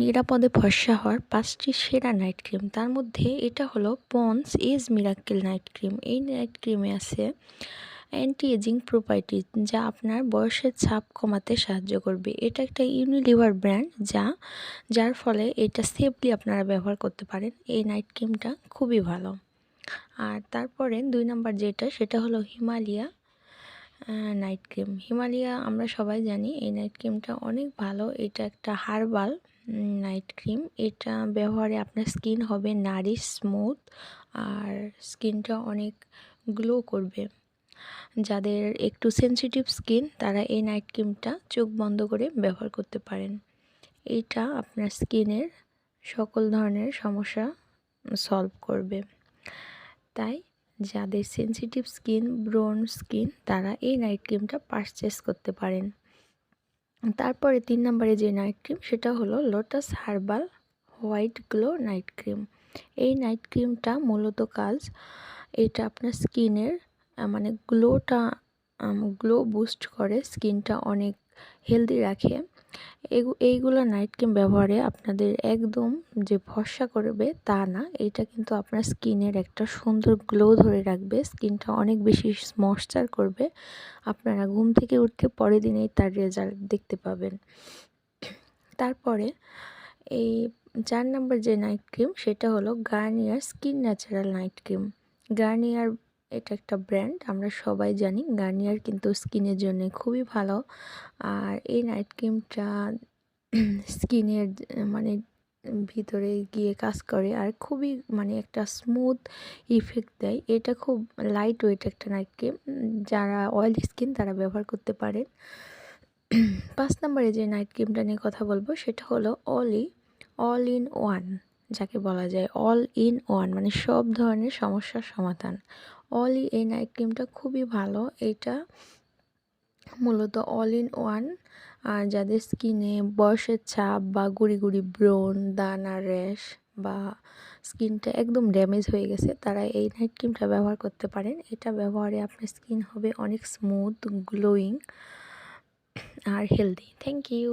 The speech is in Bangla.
নিরাপদে ফর্সা হওয়ার পাঁচটি সেরা নাইট ক্রিম। তার মধ্যে এটা হলো Pond's age miracle night cream এই নাইট ক্রিমে আছে অ্যান্টি এজিং প্রপার্টিজ যা আপনার বয়সের ছাপ কমাতে সাহায্য করবে। এটা একটা ইউনিলিভার ব্র্যান্ড যা, যার ফলে এটা সেফলি আপনারা ব্যবহার করতে পারেন। এই নাইট ক্রিমটা খুবই ভালো। আর তারপরে দুই নাম্বার যেটা, সেটা হলো হিমালয়া নাইট ক্রিম হিমালয়া, আমরা সবাই জানি এই নাইট ক্রিমটা অনেক ভালো। এটা একটা হার্বাল নাইট ক্রিম এটা ব্যবহারে আপনার স্কিন হবে নারিশ স্মুথ আর স্কিনটা অনেক গ্লো করবে। যাদের একটু সেন্সিটিভ স্কিন তারা এই নাইট ক্রিমটা চোখ বন্ধ করে ব্যবহার করতে পারেন। এটা আপনার স্কিনের সকল ধরনের সমস্যা সলভ করবে। তাই যাদের সেন্সিটিভ স্কিন ব্রোন স্কিন তারা এই নাইট ক্রিমটা পারচেস করতে পারেন। তারপরে তিন নম্বরে যে নাইট ক্রিম সেটা হলো Lotus herbal white glow night cream এই নাইট ক্রিমটা মূলত কাজ এটা আপনার স্কিনের মানে গ্লোটা গ্লো বুস্ট করে স্কিনটা অনেক হেলদি রাখে। এইগুলো নাইট ক্রিম ব্যবহারে আপনাদের একদম যে ফর্সা করবে তা না এটা কিন্তু আপনার স্কিনের একটা সুন্দর গ্লো ধরে রাখবে, স্কিনটা অনেক বেশি ময়শ্চার করবে, আপনারা ঘুম থেকে উঠতে পরের দিনেই তার রেজাল্ট দেখতে পাবেন। তারপরে এই চার নম্বর যে নাইট ক্রিম সেটা হলো Garnier skin natural night cream Garnier এটা একটা ব্র্যান্ড, আমরা সবাই জানি। গার্নিয়ার কিন্তু স্কিনের জন্য খুবই ভালো। আর এই নাইট ক্রিমটা স্কিনের মানে ভিতরে গিয়ে কাজ করে আর খুবই মানে একটা স্মুথ ইফেক্ট দেয়। এটা খুব লাইট ওয়েট একটা নাইট ক্রিম। যারা অয়েলি স্কিন তারা ব্যবহার করতে পারেন। পাঁচ নম্বরে যে নাইট ক্রিমটা নিয়ে কথা বলব সেটা হলো অলি অল ইন ওয়ান যাকে বলা যায় অল ইন ওয়ান মানে সব ধরনের সমস্যার সমাধান। অলি এই নাইট ক্রিমটা খুবই ভালো। এটা মূলত অল ইন ওয়ান যাদের স্কিনে বয়সের ছাপ বা গুড়ি গুড়ি ব্রন দানা র্যাশ বা স্কিনটা একদম ড্যামেজ হয়ে গেছে, তারা এই নাইট ক্রিমটা ব্যবহার করতে পারেন। এটা ব্যবহারে আপনার স্কিন হবে অনেক স্মুথ গ্লোয়িং আর হেলদি থ্যাংক ইউ